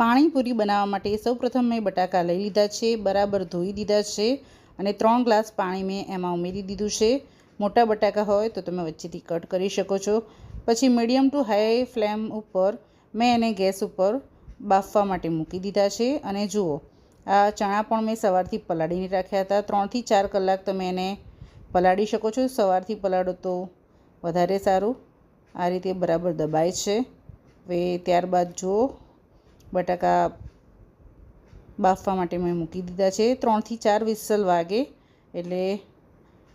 પાણીપુરી બનાવવા માટે સૌપ્રથમ મેં બટાકા લઈ લીધા છે, બરાબર ધોઈ દીધા છે અને ત્રણ ગ્લાસ પાણી મેં એમાં ઉમેરી દીધું છે. મોટા બટાકા હોય તો તમે વચ્ચેથી કટ કરી શકો છો. પછી મીડિયમ ટુ હાઈ ફ્લેમ ઉપર મેં એને ગેસ ઉપર બાફવા માટે મૂકી દીધા છે. અને જુઓ, આ ચણા પણ મેં સવારથી પલાળીને રાખ્યા હતા. ત્રણથી ચાર કલાક તમે એને પલાળી શકો છો. સવારથી પલાળો તો વધારે સારું. આ રીતે બરાબર દબાય છે. હવે ત્યારબાદ જુઓ બટાકા બાફવા માટે મેં મૂકી દીધા છે. ત્રણથી ચાર વિસલ વાગે એટલે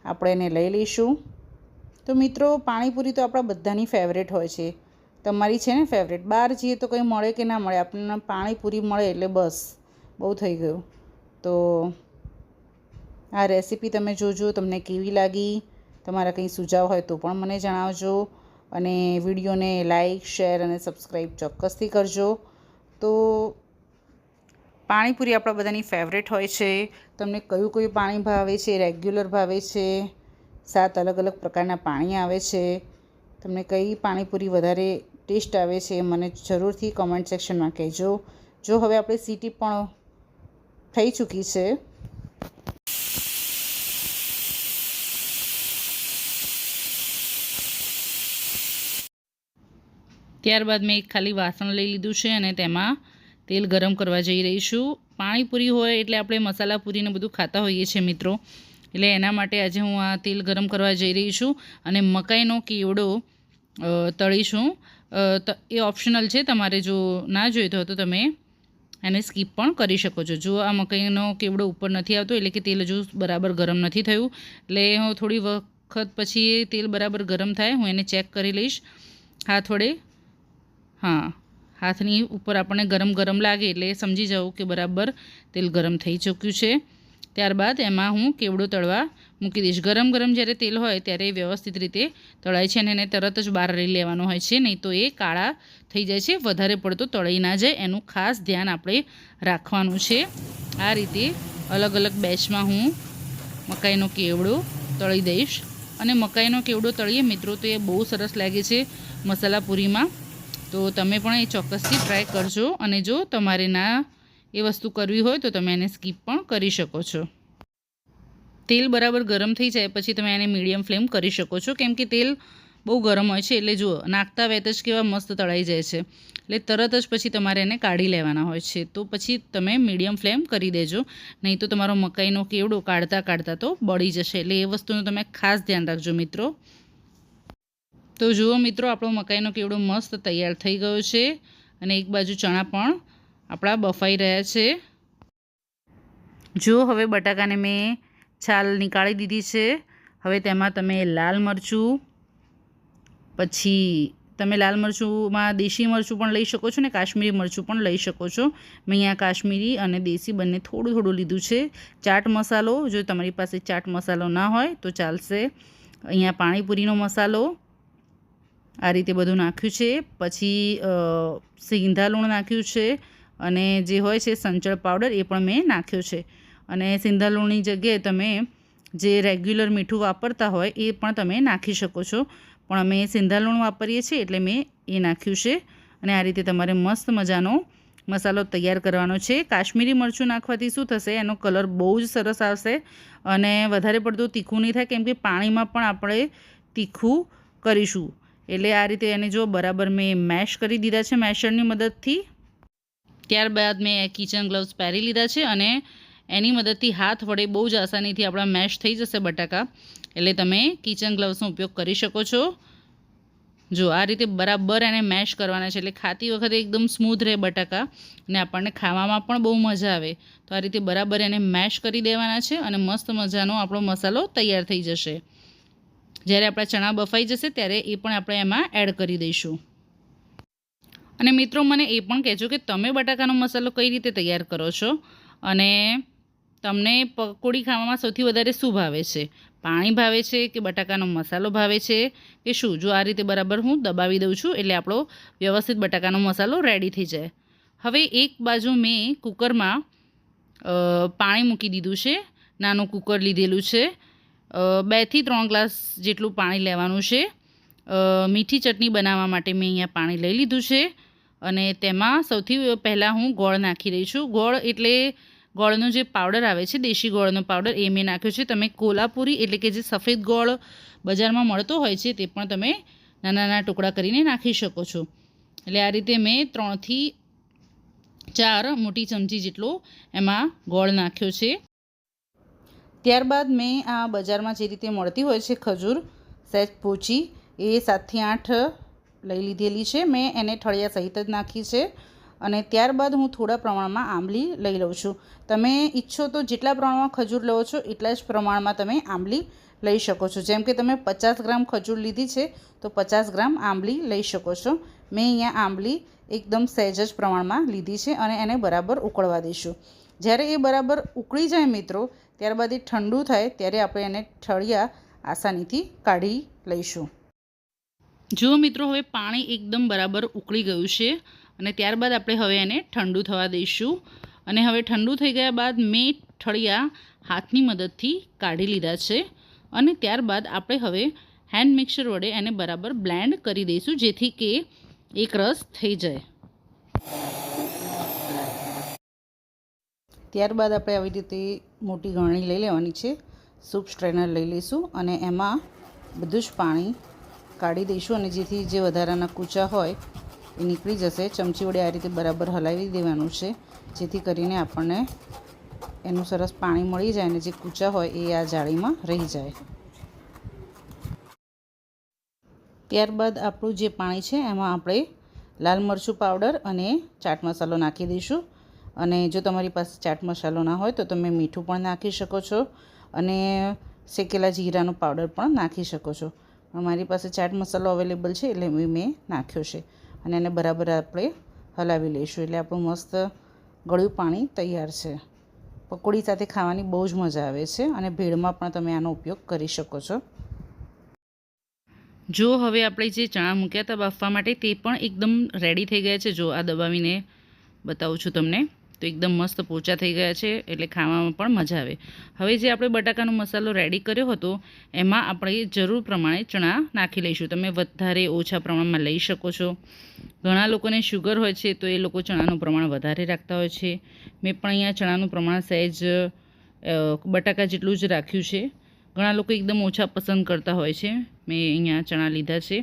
આપણે એને લઈ લઈશું. તો મિત્રો, પાણીપુરી તો આપણા બધાની ફેવરેટ હોય છે. તમારી છે ને ફેવરેટ બહાર જઈએ તો કંઈ મળે કે ના મળે? આપણને પાણીપુરી મળે એટલે બસ, બહુ થઈ ગયું. તો આ રેસીપી તમે જોજો, તમને કેવી લાગી? તમારા કંઈ સુઝાવ હોય તો પણ મને જણાવજો. અને વિડીયોને લાઇક શેર અને સબસ્ક્રાઈબ ચોક્કસથી કરજો. તો પાણીપુરી આપણા બધાની ફેવરેટ હોય છે. તમને કયું કયું પાણી ભાવે છે રેગ્યુલર ભાવે છે, સાત અલગ અલગ પ્રકારના પાણી આવે છે. તમને કઈ પાણીપુરી વધારે ટેસ્ટ આવે છે મને જરૂરથી કમેન્ટ સેક્શનમાં કહેજો. જો હવે આપણે સીટી પણ થઈ ચૂકી છે ત્યારબાદ મેં એક ખાલી વાસણ લઈ લીધું છે અને તેમાં તેલ ગરમ કરવા જઈ રહીશું પાણીપુરી હોય એટલે આપણે મસાલા પૂરીને બધું ખાતા હોઈએ છીએ મિત્રો. એટલે એના માટે આજે હું આ તેલ ગરમ કરવા જઈ રહી છું અને મકાઈનો કેવડો તળીશું એ ઓપ્શનલ છે, તમારે જો ના જોઈતો હોય તો તમે એને સ્કીપ પણ કરી શકો છો. જો આ મકાઈનો કેવડો ઉપર નથી આવતો એટલે કે તેલ હજુ બરાબર ગરમ નથી થયું, એટલે હું થોડી વખત પછી તેલ બરાબર ગરમ થાય, હું એને ચેક કરી લઈશ. હાથ વડે હા, હાથની ઉપર આપણને ગરમ ગરમ લાગે એટલે સમજી જવું કે બરાબર તેલ ગરમ થઈ ચૂક્યું છે. ત્યારબાદ એમાં હું કેવડો તળવા મૂકી દઈશ. ગરમ ગરમ જ્યારે તેલ હોય ત્યારે એ વ્યવસ્થિત રીતે તળાય છે અને એને તરત જ બહાર લઈ લેવાનો હોય છે, નહીં તો એ કાળા થઈ જાય છે, વધારે પડતો તળાઈ ના જાય. એનું ખાસ ધ્યાન આપણે રાખવાનું છે. આ રીતે અલગ અલગ બેચમાં હું મકાઈનો કેવડો તળી દઈશ. અને મકાઈનો કેવડો તળીએ મિત્રો તો એ બહુ સરસ લાગે છે મસાલા પૂરીમાં. તો તમે પણ એ ચોક્કસથી ટ્રાય કરજો અને જો તમારે ના એ વસ્તુ કરવી હોય તો તમે એને સ્કીપ પણ કરી શકો છો. તેલ બરાબર ગરમ થઈ જાય પછી તમે એને મીડિયમ ફ્લેમ કરી શકો છો. કેમ કે તેલ બહુ ગરમ હોય છે એટલે જુઓ નાખતા વેત જ કેવા મસ્ત તળાઈ જાય છે. એટલે તરત જ પછી તમારે એને કાઢી લેવાના હોય છે. તો પછી તમે મીડિયમ ફ્લેમ કરી દેજો. નહીં તો તમારો મકાઈનો કેવડો કાઢતા કાઢતા તો બળી જશે. એટલે એ વસ્તુનું તમે ખાસ ધ્યાન રાખજો મિત્રો. તો જુઓ મિત્રો, આપણો મકાઈનો કેવડો મસ્ત તૈયાર થઈ ગયો છે અને એક બાજુ ચણા પણ આપણા બફાઈ રહ્યા છે. જુઓ, હવે બટાકાને મેં છાલ નીકાળી દીધી છે. હવે તેમાં તમે લાલ મરચું, પછી તમે લાલ મરચુંમાં દેશી મરચું પણ લઈ શકો છો ને કાશ્મીરી મરચું પણ લઈ શકો છો. મેં અહીંયા કાશ્મીરી અને દેશી બંને થોડું થોડું લીધું છે. ચાટ મસાલો, જો તમારી પાસે ચાટ મસાલો ના હોય તો ચાલશે. અહીંયા પાણીપુરીનો મસાલો આ રીતે બધું નાખ્યું છે. પછી સિંધા લૂણ નાખ્યું છે અને જે હોય છે સંચળ પાવડર એ પણ મેં નાખ્યો છે. અને સિંધા લૂણની જગ્યાએ તમે જે રેગ્યુલર મીઠું વાપરતા હોય એ પણ તમે નાખી શકો છો. પણ અમે સિંધા લૂણ વાપરીએ છીએ એટલે મેં એ નાખ્યું છે. અને આ રીતે તમારે મસ્ત મજાનો મસાલો તૈયાર કરવાનો છે. કાશ્મીરી મરચું નાખવાથી શું થશે? એનો કલર બહુ જ સરસ આવશે અને વધારે પડતું તીખું નહીં થાય, કેમ કે પાણીમાં પણ આપણે તીખું કરીશું. એટલે આ રીતે એને જો બરાબર મેં મેશ કરી દીધા છે મેશરની મદદથી, ત્યારબાદ મેં કિચન ગ્લવ્સ પહેરી લીધા છે અને એની મદદથી હાથ વડે બહુ જ આસાનીથી આપણા મેશ થઈ જશે બટાકા. એટલે તમે કિચન ગ્લવ્સનો ઉપયોગ કરી શકો છો. જો આ રીતે બરાબર એને મેશ કરવાના છે, એટલે ખાતી વખતે એકદમ સ્મૂથ રહે બટાકા અને આપણને ખાવામાં પણ બહુ મજા આવે. તો આ રીતે બરાબર એને મેશ કરી દેવાના છે અને મસ્ત મજાનો આપણો મસાલો તૈયાર થઈ જશે. જ્યારે આપણા ચણા બફાઈ જશે ત્યારે એ પણ આપણે એમાં એડ કરી દઈશું. અને મિત્રો મને એ પણ કહેજો કે તમે બટાકાનો મસાલો કઈ રીતે તૈયાર કરો છો અને તમને પકોડી ખાવામાં સૌથી વધારે શું ભાવે છે? પાણી ભાવે છે કે બટાકાનો મસાલો ભાવે છે? કે શું? જો આ રીતે બરાબર હું દબાવી દઉં છું એટલે આપણો વ્યવસ્થિત બટાકાનો મસાલો રેડી થઈ જાય. હવે એક બાજુ મેં કુકરમાં પાણી મૂકી દીધું છે. નાનું કુકર લીધેલું છે. બેથી ત્રણ ગ્લાસ જેટલું પાણી લેવાનું છે. મીઠી ચટણી બનાવવા માટે મેં અહીંયા પાણી લઈ લીધું છે અને તેમાં સૌથી પહેલાં હું ગોળ નાખી રહી છું. ગોળ એટલે ગોળનો જે પાવડર આવે છે, દેશી ગોળનો પાવડર, એ મેં નાખ્યો છે. તમે કોલાપુરી એટલે કે જે સફેદ ગોળ બજારમાં મળતો હોય છે, તે પણ તમે નાના નાના ટુકડા કરીને નાખી શકો છો. એટલે આ રીતે મેં ત્રણથી ચાર મોટી ચમચી જેટલો એમાં ગોળ નાખ્યો છે. ત્યારબાદ મેં આ બજારમાં જે રીતે મળતી હોય છે ખજૂર સહેજ પોચી એ સાતથી આઠ લઈ લીધેલી છે. મેં એને ઠળિયા સહિત જ નાખી છે અને ત્યારબાદ હું થોડા પ્રમાણમાં આંબલી લઈ લઉં છું. તમે ઈચ્છો તો જેટલા પ્રમાણમાં ખજૂર લો છો, એટલા જ પ્રમાણમાં તમે આંબલી લઈ શકો છો. જેમ કે તમે પચાસ ગ્રામ ખજૂર લીધી છે, તો પચાસ ગ્રામ આંબલી લઈ શકો છો. મેં અહીંયા આંબલી એકદમ સહેજ જ પ્રમાણમાં લીધી છે અને એને બરાબર ઉકળવા દઈશું. જ્યારે એ બરાબર ઉકળી જાય મિત્રો ત્યારબાદ એ ઠંડુ થાય ત્યારે આપણે એને ઠળિયા આસાનીથી કાઢી લઈશું. જુઓ મિત્રો હવે પાણી એકદમ બરાબર ઉકળી ગયું છે અને ત્યારબાદ આપણે હવે એને ઠંડુ થવા દઈશું. અને હવે ઠંડુ થઈ ગયા બાદ મેં ઠળિયા હાથની મદદથી કાઢી લીધા છે. અને ત્યારબાદ આપણે હવે હેન્ડ મિક્સર વડે એને બરાબર બ્લેન્ડ કરી દઈશું જેથી કે એક રસ થઈ જાય. ત્યારબાદ આપણે આવી રીતે મોટી ગરણી લઈ લેવાની છે. સૂપ સ્ટ્રેનર લઈ લઈશું અને એમાં બધું જ પાણી કાઢી દઈશું અને જેથી જે વધારાના કૂચા હોય એ નીકળી જશે. ચમચી વડે આ રીતે બરાબર હલાવી દેવાનું છે, જેથી કરીને આપણને એનું સરસ પાણી મળી જાય અને જે કૂચા હોય એ આ જાળીમાં રહી જાય. ત્યારબાદ આપણું જે પાણી છે એમાં આપણે લાલ મરચું પાવડર અને ચાટ મસાલો નાખી દઈશું. અને જો તમારી પાસે ચાટ મસાલો ના હોય તો તમે મીઠું પણ નાખી શકો છો અને શેકેલા જીરાનો પાવડર પણ નાખી શકો છો. મારી પાસે ચાટ મસાલો અવેલેબલ છે એટલે મેં નાખ્યો છે અને એને બરાબર આપણે હલાવી લઈશું એટલે આપણું મસ્ત ગળ્યું પાણી તૈયાર છે. પકોડી સાથે ખાવાની બહુ જ મજા આવે છે અને ભેળમાં પણ તમે આનો ઉપયોગ કરી શકો છો. જો હવે આપણે જે ચણા મૂક્યા હતા બાફવા માટે તે પણ એકદમ રેડી થઈ ગયા છે. જો આ દબાવીને બતાવું છું તમને. તો એકદમ મસ્ત પોચા થઈ ગયા છે, એટલે ખાવામાં પણ મજા આવે. હવે જે આપણે બટાકાનો મસાલો રેડી કર્યો હતો, એમાં આપણે જરૂર પ્રમાણે ચણા નાખી લઈશું. તમે વધારે ઓછા પ્રમાણમાં લઈ શકો છો. ઘણા લોકોને શુગર હોય છે, તો એ લોકો ચણાનું પ્રમાણ વધારે રાખતા હોય છે. મેં પણ અહીંયા ચણાનું પ્રમાણ સહેજ બટાકા જેટલું જ રાખ્યું છે. ઘણા લોકો એકદમ ઓછા પસંદ કરતા હોય છે. મેં અહીંયા ચણા લીધા છે.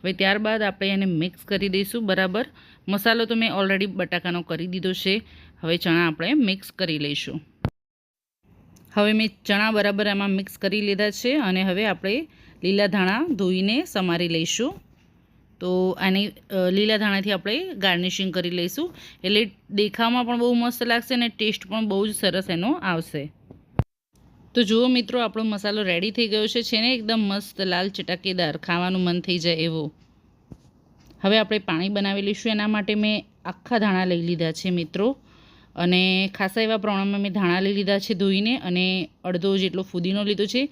હવે ત્યારબાદ આપણે એને મિક્સ કરી દઈશું, બરાબર? મસાલો તો મેં ઓલરેડી બટાકાનો કરી દીધો છે. હવે ચણા આપણે મિક્સ કરી લઈશું. હવે મેં ચણા બરાબર એમાં મિક્સ કરી લીધા છે અને હવે આપણે લીલા ધાણા ધોઈને સમારી લઈશું. તો આની લીલા ધાણાથી આપણે ગાર્નિશિંગ કરી લઈશું. એટલે દેખાવમાં પણ બહુ મસ્ત લાગશે અને ટેસ્ટ પણ બહુ જ સરસ એનો આવશે. તો જુઓ મિત્રો, આપણો મસાલો રેડી થઈ ગયો છે. ને એકદમ મસ્ત લાલ ચટાકેદાર. ખાવાનું મન થઈ જાય એવો. હવે આપણે પાણી બનાવી લઈશું. એના માટે મેં આખા ધાણા લઈ લીધા છે મિત્રો. અને ખાસા એવા પ્રમાણમાં મેં ધાણા લઈ લીધા છે ધોઈને અને અડધો જેટલો ફુદીનો લીધો છે.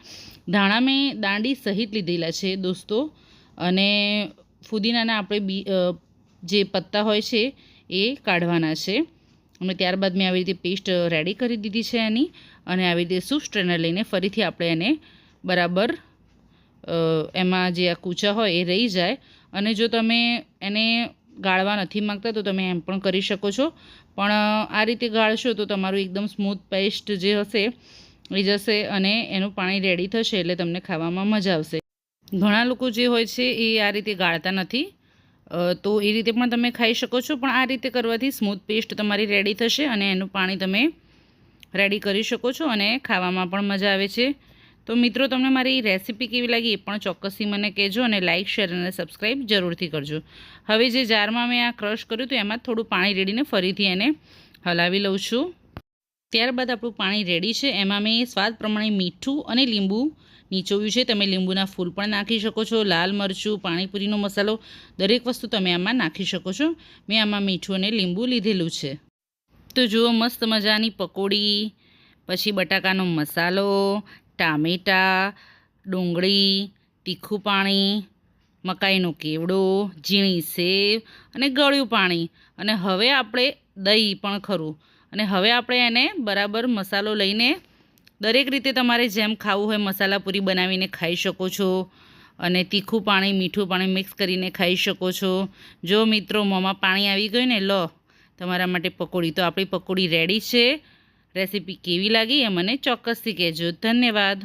ધાણા મેં દાંડી સહિત લીધેલા છે દોસ્તો. અને ફુદીનાના આપણે બી જે પત્તા હોય છે એ કાઢવાના છે. અને ત્યારબાદ મેં આવી રીતે પેસ્ટ રેડી કરી દીધી છે એની અને આવી રીતે સૂપ સ્ટ્રેનર લઈને ફરીથી આપણે એને બરાબર એમાં જે આ કૂચા હોય એ રહી જાય. અને જો તમે એને ગાળવા નથી માગતા તો તમે એમ પણ કરી શકો છો. પણ આ રીતે ગાળશો તો તમારું એકદમ સ્મૂથ પેસ્ટ જે હશે એ જશે અને એનું પાણી રેડી થશે એટલે તમને ખાવામાં મજા આવશે. ઘણા લોકો જે હોય છે એ આ રીતે ગાળતા નથી. તો એ રીતે પણ તમે ખાઈ શકો છો. પણ આ રીતે કરવાથી સ્મૂથ પેસ્ટ તમારી રેડી થશે અને એનું પાણી તમે રેડી કરી શકો છો અને ખાવામાં પણ મજા આવે છે. તો મિત્રો, તમને મારી રેસીપી કેવી લાગી એ પણ ચોક્કસથી મને કહેજો અને લાઇક શેર અને સબસ્ક્રાઈબ જરૂરથી કરજો. હવે જે જારમાં મેં આ ક્રશ કર્યું તો એમાં થોડું પાણી રેડીને ફરીથી એને હલાવી લઉં છું. ત્યારબાદ આપણું પાણી રેડી છે. એમાં મેં સ્વાદ પ્રમાણે મીઠું અને લીંબુ નીચોવ્યું છે. તમે લીંબુના ફૂલ પણ નાખી શકો છો. લાલ મરચું, પાણીપુરીનો મસાલો, દરેક વસ્તુ તમે આમાં નાખી શકો છો. મેં આમાં મીઠું અને લીંબુ લીધેલું છે. તો જુઓ, મસ્ત મજાની પકોડી, પછી બટાકાનો મસાલો, ટામેટાં, ડુંગળી, તીખું પાણી, મકાઈનો કેવડો, ઝીણી સેવ અને ગળ્યું પાણી. અને હવે આપણે દહીં પણ ખરું. અને હવે આપણે એને બરાબર મસાલો લઈને દરેક રીતે તમારે જેમ ખાવું હોય મસાલા પૂરી બનાવીને ખાઈ શકો છો અને તીખું પાણી, મીઠું પાણી મિક્સ કરીને ખાઈ શકો છો. જો મિત્રો મોંમાં પાણી આવી ગયું ને, લો, તમારા માટે પકોડી. તો આપણી પકોડી રેડી છે. રેસીપી કેવી લાગી એ મને ચોક્કસથી કહેજો. ધન્યવાદ.